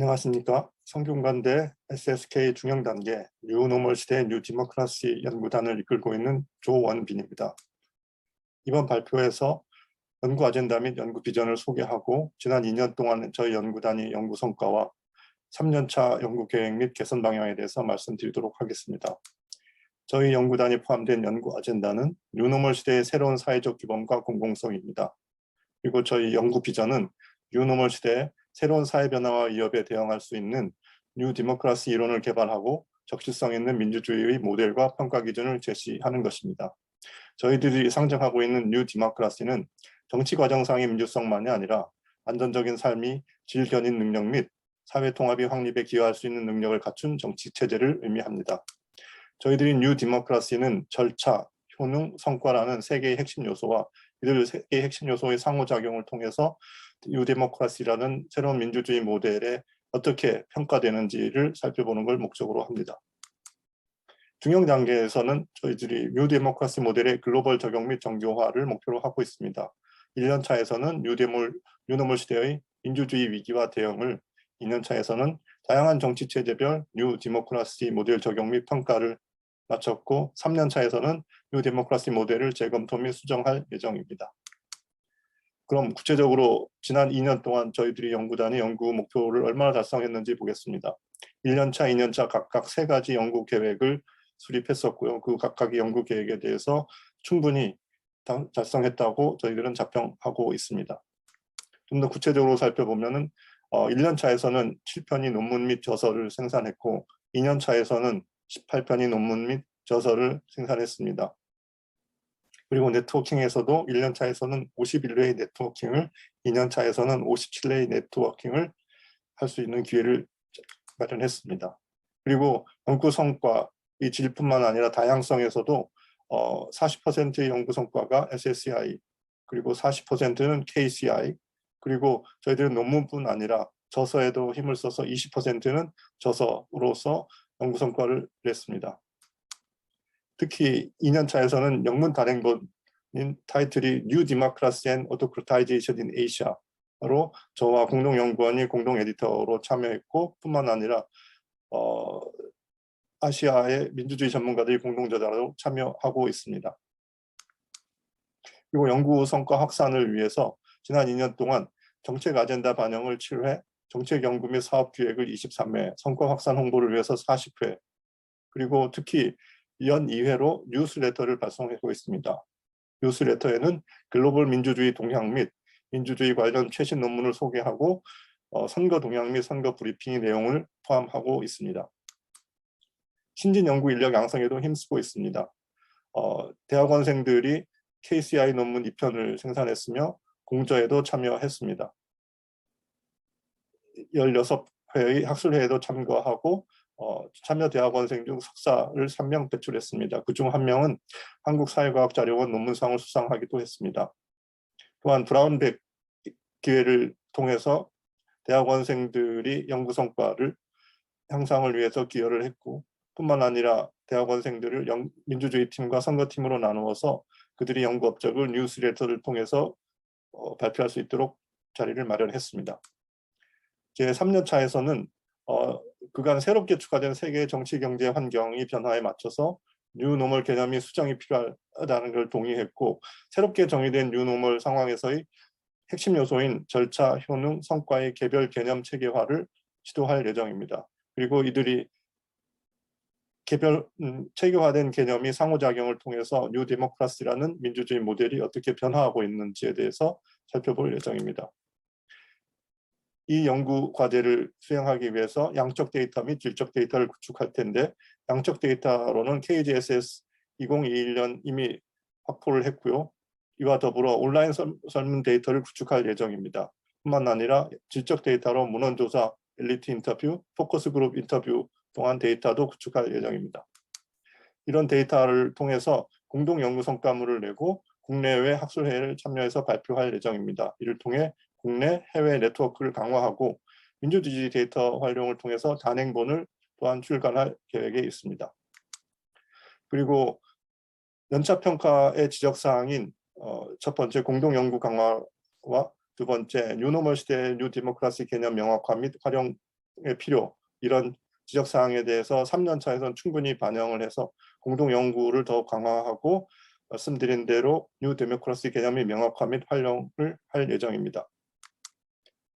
안녕하십니까. 성균관대 SSK 중형단계 뉴노멀 시대 뉴 디모크라시 연구단을 이끌고 있는 조원빈입니다. 이번 발표에서 연구 아젠다 및 연구 비전을 소개하고 지난 2년 동안 저희 연구단이 연구 성과와 3년차 연구 계획 및 개선 방향에 대해서 말씀드리도록 하겠습니다. 저희 연구단이 포함된 연구 아젠다는 뉴노멀 시대의 새로운 사회적 규범과 공공성입니다. 그리고 저희 연구 비전은 뉴노멀 시대의 새로운 사회 변화와 위협에 대응할 수 있는 뉴 디모크라시 이론을 개발하고 적실성 있는 민주주의의 모델과 평가 기준을 제시하는 것입니다. 저희들이 상정하고 있는 뉴 디모크라시는 정치 과정상의 민주성만이 아니라 안전적인 삶이 질 견인 능력 및 사회 통합이 확립에 기여할 수 있는 능력을 갖춘 정치 체제를 의미합니다. 저희들이 뉴 디모크라시는 절차, 효능, 성과라는 세 개의 핵심 요소와 이들 세 개의 핵심 요소의 상호작용을 통해서 뉴 데모크라시라는 새로운 민주주의 모델에 어떻게 평가되는지를 살펴보는 걸 목적으로 합니다. 중형 단계에서는 저희들이 뉴 데모크라시 모델의 글로벌 적용 및 정교화를 목표로 하고 있습니다. 1년 차에서는 뉴데몰, 뉴노멀 시대의 민주주의 위기와 대응을 2년 차에서는 다양한 정치 체제별 뉴 디모크라시 모델 적용 및 평가를 마쳤고 3년 차에서는 뉴 데모크라시 모델을 재검토 및 수정할 예정입니다. 그럼 구체적으로 지난 2년 동안 저희들이 연구단의 연구 목표를 얼마나 달성했는지 보겠습니다. 1년차, 2년차 각각 세 가지 연구 계획을 수립했었고요. 그 각각의 연구 계획에 대해서 충분히 달성했다고 저희들은 자평하고 있습니다. 좀 더 구체적으로 살펴보면은 어, 1년차에서는 7편의 논문 및 저서를 생산했고 2년차에서는 18편의 논문 및 저서를 생산했습니다. 그리고 네트워킹에서도 1년 차에서는 51회의 네트워킹을 2년 차에서는 57회의 네트워킹을 할 수 있는 기회를 마련했습니다. 그리고 연구 성과 이 질뿐만 아니라 다양성에서도 어, 40%의 연구 성과가 SSCI 그리고 40%는 KCI 그리고 저희들은 논문뿐 아니라 저서에도 힘을 써서 20%는 저서로서 연구 성과를 냈습니다. 특히 2년 차에서는 영문 단행본인 타이틀이 New Democracy and Autocratization in Asia로 저와 공동연구원이 공동 에디터로 참여했고 뿐만 아니라 어, 아시아의 민주주의 전문가들이 공동저자로 참여하고 있습니다. 그리고 연구 성과 확산을 위해서 지난 2년 동안 정책 아젠다 반영을 7회, 정책 연구 및 사업 기획을 23회, 성과 확산 홍보를 위해서 40회, 그리고 특히 연 2회로 뉴스레터를 발송하고 있습니다. 뉴스레터에는 글로벌 민주주의 동향 및 민주주의 관련 최신 논문을 소개하고 어, 선거 동향 및 선거 브리핑 내용을 포함하고 있습니다. 신진 연구 인력 양성에도 힘쓰고 있습니다. 어, 대학원생들이 KCI 논문 2편을 생산했으며 공저에도 참여했습니다. 16회의 학술회에도 참가하고 어, 참여 대학원생 중 석사를 3명 배출했습니다. 그중 한 명은 한국사회과학자료원 논문상을 수상하기도 했습니다. 또한 브라운백 기회를 통해서 대학원생들이 연구 성과를 향상을 위해서 기여를 했고 뿐만 아니라 대학원생들을 영, 민주주의 팀과 선거팀으로 나누어서 그들이 연구 업적을 뉴스레터를 통해서 어, 발표할 수 있도록 자리를 마련했습니다. 제 3년 차에서는 어, 그간 새롭게 추가된 세계의 정치 경제 환경이 변화에 맞춰서 뉴노멀 개념이 수정이 필요하다는 걸 동의했고 새롭게 정의된 뉴노멀 상황에서의 핵심 요소인 절차, 효능, 성과의 개별 개념 체계화를 시도할 예정입니다. 그리고 이들이 개별 음, 체계화된 개념이 상호작용을 통해서 뉴 데모크라시라는 민주주의 모델이 어떻게 변화하고 있는지에 대해서 살펴볼 예정입니다. 이 연구 과제를 수행하기 위해서 양적 데이터 및 질적 데이터를 구축할 텐데 양적 데이터로는 KGSS 2021년 이미 확보를 했고요. 이와 더불어 온라인 설문 데이터를 구축할 예정입니다. 뿐만 아니라 질적 데이터로 문헌조사, 엘리트 인터뷰, 포커스 그룹 인터뷰 동안 데이터도 구축할 예정입니다. 이런 데이터를 통해서 공동 연구 성과물을 내고 국내외 학술회의를 참여해서 발표할 예정입니다. 이를 통해 국내 해외 네트워크를 강화하고 민주디지 데이터 활용을 통해서 단행본을 또한 출간할 계획에 있습니다. 그리고 연차 평가의 지적 사항인 어, 첫 번째 공동 연구 강화와 두 번째 뉴노멀 시대의 뉴 디모크라시 개념 명확화 및 활용의 필요 이런 지적 사항에 대해서 3년 차에선 충분히 반영을 해서 공동 연구를 더욱 강화하고 말씀드린 대로 뉴 데모크라시 개념의 명확화 및 활용을 할 예정입니다.